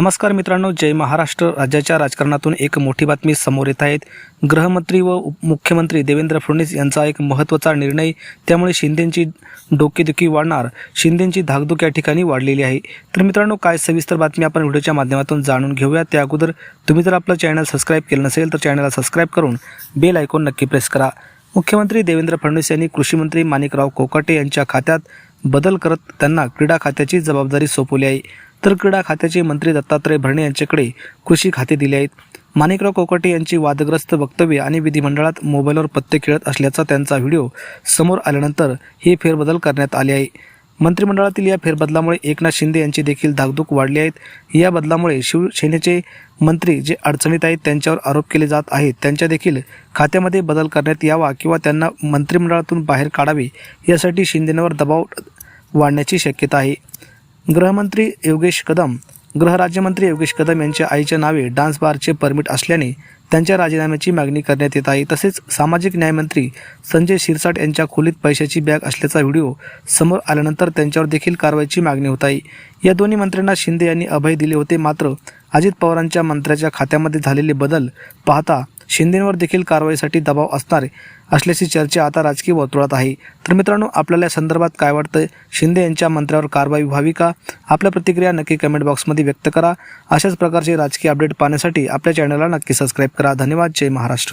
नमस्कार मित्रांनो जय महाराष्ट्र. राज्याच्या राजकारणातून एक मोठी बातमी समोर येत आहेत गृहमंत्री व उप- मुख्यमंत्री देवेंद्र फडणवीस यांचा एक महत्त्वाचा निर्णय त्यामुळे शिंदेंची डोकेदुखी वाढणार शिंदेंची धाकधूक या ठिकाणी वाढलेली आहे. तर मित्रांनो काय सविस्तर बातमी आपण व्हिडिओच्या माध्यमातून जाणून घेऊया. त्या अगोदर तुम्ही जर आपलं चॅनल सबस्क्राईब केलं नसेल तर चॅनलला सबस्क्राईब करून बेल आयकॉन नक्की प्रेस करा. मुख्यमंत्री देवेंद्र फडणवीस यांनी कृषीमंत्री माणिकराव कोकाटे यांच्या खात्यात बदल करत त्यांना क्रीडा खात्याची जबाबदारी सोपवली आहे. तर क्रीडा खात्याचे मंत्री दत्तात्रय भरणे यांच्याकडे कृषी खाते दिले आहेत. माणिकराव कोकाटे यांची वादग्रस्त वक्तव्य आणि विधिमंडळात मोबाईलवर पत्ते खेळत असल्याचा त्यांचा व्हिडिओ समोर आल्यानंतर हे फेरबदल करण्यात आले आहे. मंत्रिमंडळातील या फेरबदलामुळे एकनाथ शिंदे यांची देखील धाकधूक वाढली आहेत या बदलामुळे शिवसेनेचे मंत्री जे अडचणीत आहेत त्यांच्यावर आरोप केले जात आहेत. त्यांच्या देखील खात्यामध्ये बदल करण्यात यावा किंवा त्यांना मंत्रिमंडळातून बाहेर काढावे यासाठी शिंदेंवर दबाव वाढण्याची शक्यता आहे. गृहमंत्री योगेश कदम गृहराज्यमंत्री योगेश कदम यांच्या आईच्या नावे डान्स बारचे परमिट असल्याने त्यांच्या राजीनाम्याची मागणी करण्यात येत आहे. तसेच सामाजिक न्यायमंत्री संजय शिरसाट यांच्या खोलीत पैशाची बॅग असल्याचा व्हिडिओ समोर आल्यानंतर त्यांच्यावर देखील कारवाईची मागणी होत आहे. या दोन्ही मंत्र्यांना शिंदे यांनी अभय दिले होते. मात्र अजित पवारांच्या मंत्र्याच्या खात्यामध्ये झालेले बदल पाहता शिंदेंवर देखील कारवाईसाठी दबाव असणार असल्याची चर्चा आता राजकीय वर्तुळात आहे. तर मित्रांनो आपल्याला या संदर्भात काय वाटतं शिंदे यांच्या मंत्र्यावर कारवाई व्हावी का? आपल्या प्रतिक्रिया नक्की कमेंट बॉक्समध्ये व्यक्त करा. अशाच प्रकारचे राजकीय अपडेट पाहण्यासाठी आपल्या चॅनलला नक्की सबस्क्राईब करा. धन्यवाद. जय महाराष्ट्र.